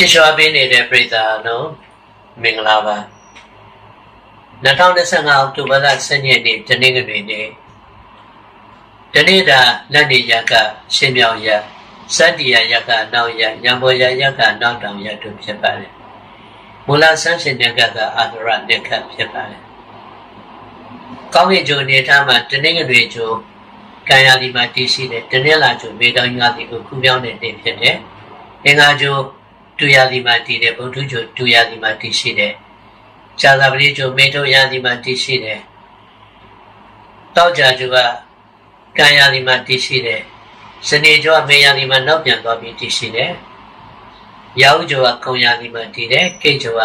ချစ်ရွှာပေးနေတဲ့ပြည်သားနော်မင်္ဂလာပါ2025အောက်တိုဘာလ10ရက်နေ့တနင်္ဂနွေနေ့တနေ့တာလက်နေရကရှင်မြောင်ရစတ္တိယရကနောက်ရရံပေါ်ရရကနောက်တောင်ရတို့ဖြစ်ပါတယ်မူလဆန်းရှင်မြတ်ကကအာသရနေခတ်ဖြစ်ပါတယ်ကောင်းကင်ဂျိုနေထားမှာတနင်္ဂနွေဂျိုကံရသည်မှာတည်ရှိတဲ့တနင်္လာဂျိုမေတောင်ရသည်ကိုခုပြောင်းတဲ့နေ့ဖြစ်တယ်အင်္ဂါဂျို တူရသည်မှာတည်တယ်ဗုဒ္ဓဂျိုတူရသည်မှာတည်ရှိတယ်ဇာသာပတိဂျိုမေတုရသည်မှာတည်ရှိတယ်တောက်ကြဂျိုကကံရသည်မှာတည်ရှိတယ်စနေဂျိုကမေရသည်မှာနောက်ပြန်သွားပြီးတည်ရှိတယ်ရောက်ဂျိုကကုံရသည်မှာတည်တယ်ကိတ်ဂျိုက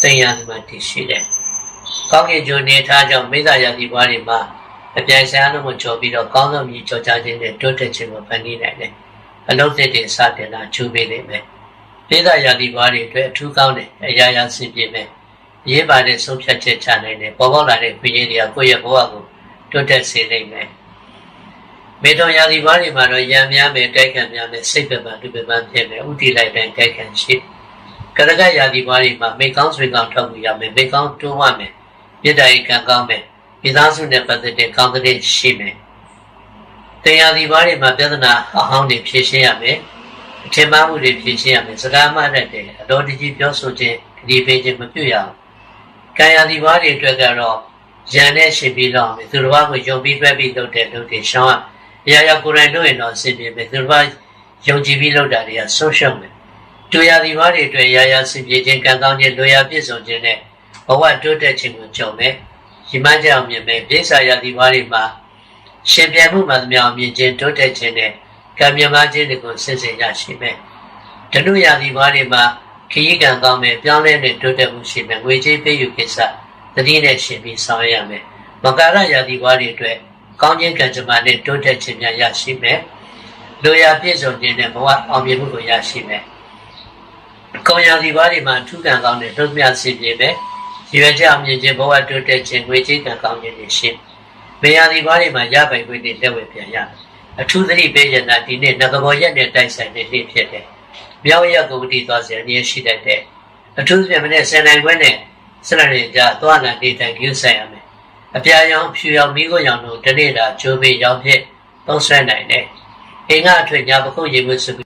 သိမ်ရသည်မှာတည်ရှိတယ်ကောင်းကင်ဂျိုနေထားကြောင့်မိသားရသည်ဘွားတွေမှာအပြိုင်ဆိုင်လုံးကိုကြော်ပြီးတော့ကောင်းသောမြည်ကြော်ကြခြင်းနဲ့တိုးတက်ခြင်းကိုဖန်တီးနိုင်တယ်အလုံးသစ်တွေစတင်လာချူပေးနေမယ် ဒေသရာသီဘွားတွေအတွက်အထူးကောင်းတယ်အရာရာဆင်ပြေမယ်ရေးပါတဲ့ဆုံးဖြတ်ချက်ချနိုင်တယ်ပေါ်ပေါက်လာတဲ့ခွင့်ရည်တွေကကိုယ့်ရဲ့ဘဝကိုတိုးတက်စေနိုင်မယ်မေတ္တာရာသီဘွားတွေမှာတော့ရံများမယ်တိုက်ခံများမယ်စိတ်ပပန်လူပပန်ဖြစ်မယ်ဥတီလိုက်တိုင်းတိုက်ခံရှိကရကရာသီဘွားတွေမှာမိကောင်းဆွေကောင်းထောက်မှုရမယ်မိကောင်းတွန်းဝမယ်မေတ္တာရေးကံကောင်းမယ်မိသားစုနဲ့ပတ်သက်တဲ့ကောင်းတဲ့ရှိမယ်တရားဒီဘာတွေမှာပြဿနာအဟောင်းတွေဖြေရှင်းရမယ်အ ထင်မှားမှုတွေဖြေရှင်းရမယ်စကားမှတတ်တယ်အတော်တကြီးပြောဆိုခြင်းဒီပေးခြင်းမပြုရအောင်ကံရဒီဘာတွေအတွက်ကတော့ရန်နဲ့ရှင်ပြီးတော့မယ်သူတစ်ပါးကိုယုံပြီးတွဲပြီးလုပ်တဲ့လုပ်တွေရှောင်းရအရာရာကိုယ်တိုင်လုပ်ရင်တော့အဆင်ပြေမယ်သူတစ်ပါးယုံကြည်ပြီးလုပ်တာတွေကဆုံးရှုံးမယ်တူရဒီဘာတွေအတွက်ရာရာဆင်ပြေခြင်းကံကောင်းခြင်းလွယ်ရာပြည့်စုံခြင်းနဲ့ဘဝတိုးတက်ခြင်းကိုကြုံမယ်ဒီမှကြောင့်မြင်မယ်ပြိဿရာဒီဘာတွေမှာရှင်ပြန်မှုမှသမျှမြင်ခြင်းတိုးတက်ခြင်းနဲ့ ကံမြမခြင်းတွေကိုဆင်ဆင်ရရှိမယ်။ဓနုရာသီဘာတွေမှာခရီးကံကောင်းမယ်ပြောင်းလဲတဲ့တိုးတက်မှုရှိမယ်ငွေကြေးပေးယူကိစ္စသတိနဲ့ရှင်ပြီးဆောင်ရွက်ရမယ်။မကာရရာသီဘာတွေအတွက်ကောင်းခြင်းကံကြမ္မာနဲ့တိုးတက်ခြင်းများရရှိမယ်။လိုရာပြည့်စုံခြင်းနဲ့ဘဝအောင်မြင်မှုကိုရရှိမယ်။ကောင်းရာသီဘာတွေမှာထူးကံကောင်းတဲ့ဒုက္ခဆင်ပြေမယ်။ရွယ်ကြအောင်မြင်ခြင်းဘဝတိုးတက်ခြင်းငွေကြေးကံကောင်းခြင်းတွေရှိမယ်။ဘေးရာသီဘာတွေမှာရပိုင်ခွင့်တွေလက်ဝဲပြန်ရမယ်။ အထူးသတိပေးရတာဒီနေ့ငကဘောရက်နဲ့တိုက်ဆိုင်တဲ့နေ့ဖြစ်တယ်။မြောက်ရက်ကိုတည်သွားစေနေရှိတတ်တဲ့အထူးသဖြင့်မနေ့ဆယ်နိုင်ခွဲနဲ့ဆယ်နိုင်ကြသွားလာနေတိုင်းကျူးဆိုင်ရမယ်။အပြာရောင်ဖြူရောင်မိခိုးရောင်တို့တနေ့တာဂျိုးပေးရောင်ဖြစ်သုံးဆွဲနိုင်တယ်။အိမ်ကအထွေညာပခုတ်ရေမှုစုက